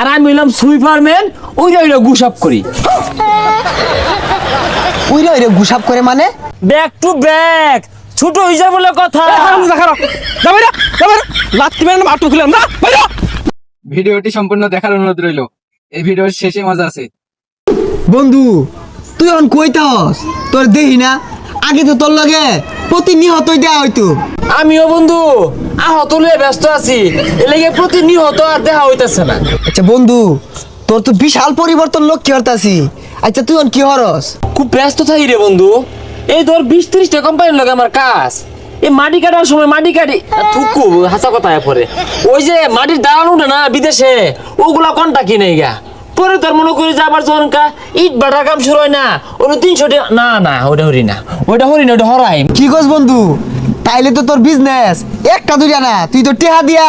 আর আমি হইলাম সুইপারম্যান ওইটা ওইটা গুসাপ করি। উইরে উইরে গুসাপ করে মানে? ব্যাক টু ব্যাক ছোট হয়ে যায় বলে কথা। ভিডিওটি সম্পূর্ণ দেখার অনুরোধ রইল। এই ভিডিওর শেষে মজা আছে। বন্ধু তুই এখন কইতাস তোর দেহি না? আগে তো তোর লগে প্রতিনিয়তই দেয়া হইতো। আমিও বন্ধু আহত লয়ে ব্যস্ত আছি। এলাকে প্রতিনিয়ত আর দেখা হইতেছে না। আচ্ছা বন্ধু তোর তো বিশাল পরিবর্তন লক্ষ্য করতাছি। আচ্ছা তুই কি হরস খুব ব্যস্ত থাকি রে বন্ধু। এই ধর বিশ ত্রিশটা কোম্পানির লগে আমার কাজ। এই মাটি কাটার সময় মাটি কাটি থুকু হাসা কথা পরে। ওই যে মাটির উঠে না বিদেশে ওগুলা কোনটা কিনে গা পরে তোর মনে করি যে আবার যখন কা ইট বাটার কাম শুরু হয় না ওটা তিনশো না না ওটা হরি না। ওটা হরি না ওটা হরাই। কি কস বন্ধু? তাইলে তো তোর বিজনেস একটা দুইটা না তুই তো টেহা দিয়া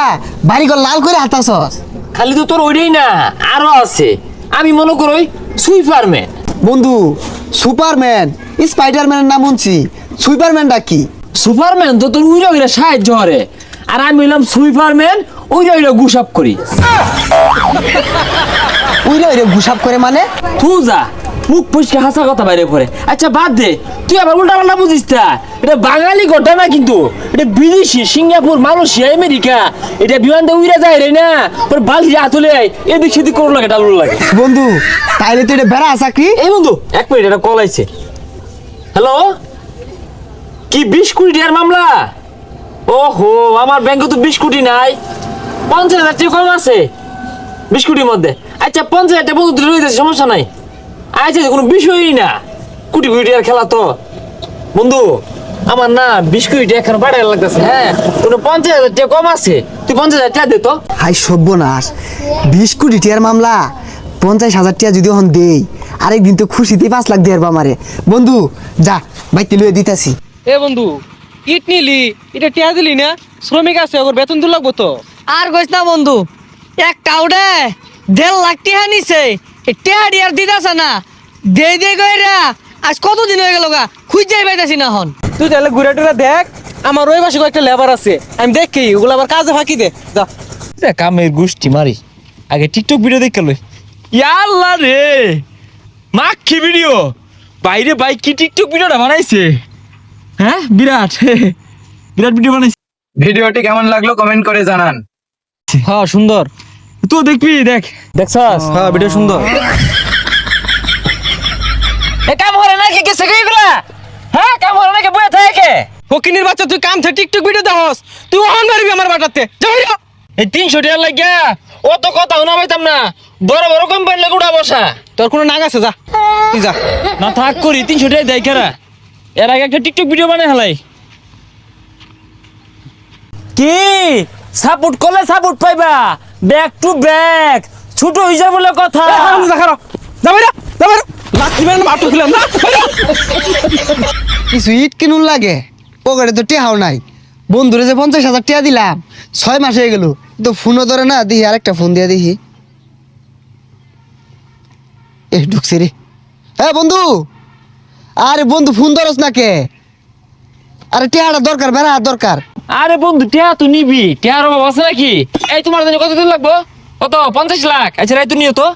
বাড়ি ঘর লাল করে হাতাছস খালি তো তোর ওইটাই না আরও আছে। আমি মনে করি সুইপারম্যান। বন্ধু সুপারম্যান স্পাইডারম্যানের নাম শুনছি। সুইপারম্যানটা কি? সুপারম্যান তো তোর উইরা উইরা সাহায্য করে। আর আমি হইলাম সুইপারম্যান উইরা উইরা গুসাপ করি। উইরে উইরে গুসাপ করে মানে? তুই যা। মুখ পুষকে হাসা কথা বাইরে পড়ে। আচ্ছা বাদ দে। তুই আবার উল্টা পাল্টা বুঝিস তা। এটা বাঙালি ঘটনা না কিন্তু। এটা বিদেশি সিঙ্গাপুর মালয়েশিয়া আমেরিকা। এটা বিমান দিয়ে উইরা যায় রে না? ওর বালতি আতুলে এদিক সেদিক করো লাগে ডাবল লাগে। বন্ধু তাইলে তো এটা বেড়া চাকরি এই বন্ধু এক মিনিট এটা কল আইছে। হ্যালো? কি বিশ কোটি টাকার মামলা? ওহো আমার ব্যাংকে তো বিশ কোটি নাই। পঞ্চাশ হাজার টাকা কম আছে। বিশ কোটির মধ্যে। আচ্ছা পঞ্চাশ হাজার টাকা বন্ধু তুলে রয়েছে সমস্যা নাই। আচ্ছা কোনো বিষয়ই না কোটি কোটি টাকার খেলা তো। বন্ধু আমার না বিশ কোটি টাকা এখন বাড়াই লাগতেছে। হ্যাঁ কোনো পঞ্চাশ হাজার টাকা কম আছে। তুই পঞ্চাশ হাজার টাকা দে তো। হাই সর্বনাশ। বিশ কোটি টিয়ার মামলা। পঞ্চাশ হাজার টিয়া যদি এখন দেই আরেকদিন তো খুশিতে পাঁচ লাখ দেয়ার আমারে বন্ধু যা বাইতে লুয়ে দিতাছি। এ বন্ধু ইট নিলি এটা টিয়া দিলি না? শ্রমিক আছে ওর বেতন দু লাগবো তো? আর কইস না বন্ধু এক কাউডে দেড় লাখ টিহা নিছে। এই টিহা ডিয়ার না। দে দে কইরা আজ কতদিন হয়ে গেল গা? খুঁজে পাইতাছি না হন তুই তাহলে ঘুরে টুরে দেখ আমার ওই পাশে কয়েকটা লেবার আছে। আমি দেখি ওগুলো আবার কাজে ফাঁকি দে। যা। মারি। আগে টিকটক ভিডিও দেখে লই। ইয়াল্লা রে! মাখি ভিডিও বাইরে ভাই কি টিকটক ভিডিওটা বানাইছে? হ্যাঁ বিরাট। বিরাট ভিডিও বানাইছে। ভিডিওটি কেমন লাগল কমেন্ট করে জানান। হ্যাঁ সুন্দর। তো দেখবি দেখ। দেখছস? হ্যাঁ ভিডিও সুন্দর। এ কাম হরে না কে গেছে এগুলা? হ্যাঁ কাম হরে না কে বয়ে থাকে ফকিনির বাচ্চা তুই কাম থেকে টিকটক ভিডিও দেখাস। তুই অহন মারবি আমার বাটাতে যা ভাইয়া এই তিনশো টাকা লাগিয়া অত কথা শোনা পাইতাম না। বড় বড় কোম্পানি লাগে উঠা বসা। তোর কোনো নাগ আছে যা। তুই যা। না থাক করি তিনশো টাকা দেয় কেরা? এর আগে একটা টিকটক ভিডিও বানাই হালাই কি? সাপোর্ট করলে সাপোর্ট পাইবা। ব্যাক টু ব্যাক ছোট হয়ে যায় বলে কথা। যা খারো যা ভাইয়া যা ভাইয়া লাঠি মাটু খেলাম না। কিছু ইট কিনুন লাগে? পকেটে তো টেহাও নাই। বন্ধুরে যে পঞ্চাশ হাজার টিয়া দিলাম ছয় মাস হয়ে গেল। তো ফোনও ধরে না দেখি আরেকটা ফোন দিয়ে দেখি এ ঢুকছে রে। হ্যাঁ বন্ধু! আরে বন্ধু ফোন ধরস না কে? আরে টেহাটা দরকার বেড়া দরকার। আরে বন্ধু টিয়া তো নিবি। টিয়ার অভাব আছে নাকি? এই তোমার জন্য কত দিন লাগবো? কত পঞ্চাশ লাখ? আচ্ছা রাই তো নিও তো।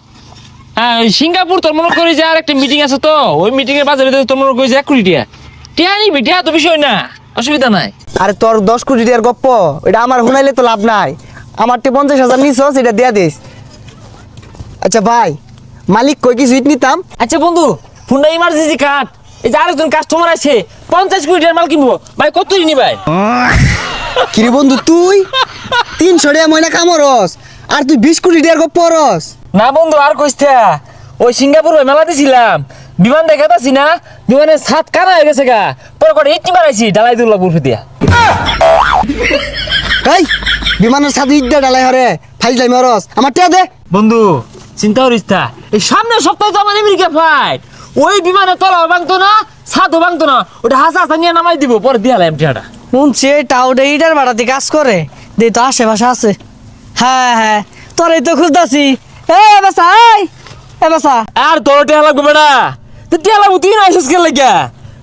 হ্যাঁ সিঙ্গাপুর তোর মনে করি যে আর একটা মিটিং আছে তো। ওই মিটিং এর বাজারে তোর মনে করি যে এক কোটি টিয়া। টিয়া নিবি টিয়া তো বিষয় না। অসুবিধা নাই। আরে তোর দশ কোটি টাকার গপ্প এটা আমার শুনাইলে তো লাভ নাই। আমার তো পঞ্চাশ হাজার নিছ সেটা দেয়া দিস। আচ্ছা ভাই মালিক কই কিছু ইট নিতাম? আচ্ছা বন্ধু ফোনটা ইমার্জেন্সি কাট এই যে আরেকজন কাস্টমার আছে পঞ্চাশ কোটি টাকার মাল কিনবো। ভাই কত নি ভাই? কিরে বন্ধু তুই? তিনশো টাকা ময়না কামরস আর তুই বিশ কোটি টাকার গপ্প না বন্ধু আর কইস্তা ওই সিঙ্গাপুর মেলা দিছিলাম। বিমান দেখাতাছি না বিমানের ছাদ কানা হয়ে গেছে গা। পরে করে ইটনি মারাইছি ডালাই দুল্লা বুরফে দিয়া। এই বিমানের সাথে ইট ডালাই হরে ফাইজলাই মরস আমার টিয়া দে। বন্ধু চিন্তা করিস এই সামনের সপ্তাহে তো আমার আমেরিকা ফ্লাইট ওই বিমানে তলাও ভাঙতো না ছাদও ভাঙতো না। ওটা হাসা হাসা নিয়ে নামাই দিব পরে দিয়া লাইম টিয়াটা। শুনছি টাউডে ইটার বাড়াতে কাজ করে। দে তো আশেপাশে আছে। হ্যাঁ হ্যাঁ তোরই তো খুঁজতাছি। এ বেসা এই এ বেসা আর তোর টিয়া লাগবে বেড়া। তো টিয়া লাগবো তুই না আইসিস কে লাগিয়া?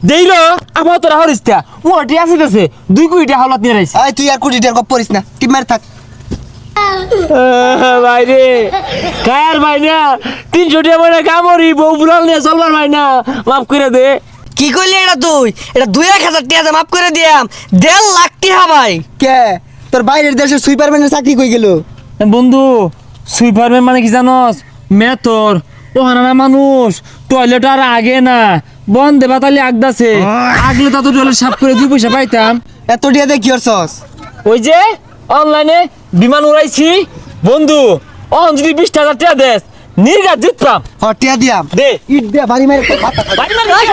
দেইল আমার তোরা হরিস তা ও টিয়া আসিতেছে দুই কোটি টিয়া হাওলাত নিয়ে রাইছে এই তুই আর কোটি টাকার গপ্প করিস না টিপ মার থাক। ভাই রে কায়ার ভাই না তিনশো টাকা মানে কামড়ি বউ বুড়াল নিয়ে চলবার ভাই না মাফ করে দে। কি করলি এটা তুই? এটা দুই এক হাজার টিয়া মাফ করে দিয়াম। দেড় লাখ টিহা ভাই। কে? তোর বাইরের দেশে সুইপারম্যানের চাকরি কই গেল? বন্ধু সুইপারম্যান মানে কি জানস? মেথর ও হানা মানুষ টয়লেট আর আগে না। বন্ধে বাতালি আগদাছে আগলে তা তো টয়লেট সাফ করে দুই পয়সা পাইতাম। এত টিয়া দিয়ে কি ওই যে অনলাইনে বিমান উড়াইছি। বন্ধু অন যদি বিশ টাকা টাকা দেশ নির্গাত জিততাম। হ টিয়া দিয়াম। দে। ইট দিয়া বাড়ি মারে বাড়ি মারি